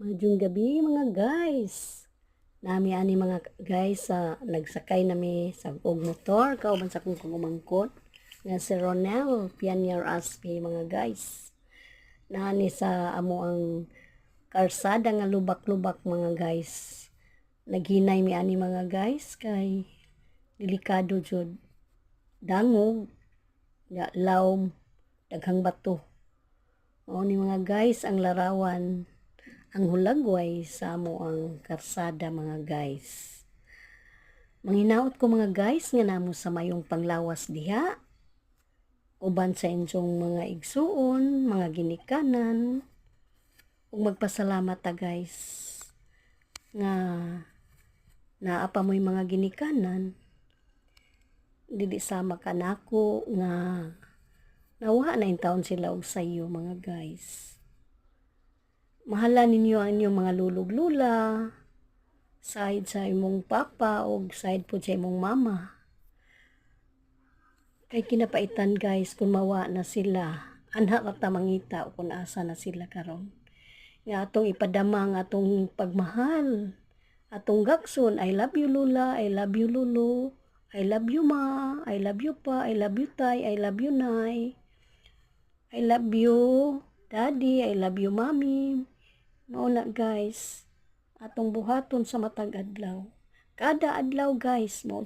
Madyong gabi mga guys. Nami ani mga guys sa nagsakay nami sa og motor kauban sa kong kumangkot nga si Ronel Pioneer Aspi mga guys. Nani sa amo ang karsada nga lubak-lubak mga guys. Naghinay mi ani mga guys kay delikado jud. Dangog, ya, lawm, daghang bato. Mao ni mga guys ang larawan ang hulagway sa amo ang karsada mga guys. Manginaot ko mga guys nga namo sa mayong panglawas diha. Uban sa inyong mga igsuon, mga ginikanan. Ug magpasalamat ta guys nga naapa mo'y mga ginikanan. Dili sama ka nako nga nawa na in taon sila og sayo mga guys. Mahala ninyo ang inyong mga lulog-lula, side sa imong papa o side po sa imong mama. Kay kinapaitan guys kung mawa na sila, anha ta mangita o kung asa na sila karon. Nga atong ipadama ang atong pagmahal. Atong gakson, I love you lula, I love you lulu, I love you ma, I love you pa, I love you tay, I love you nay. I love you daddy, I love you mommy. Mao na guys, atong buhaton sa matag adlaw. Kada adlaw guys, mao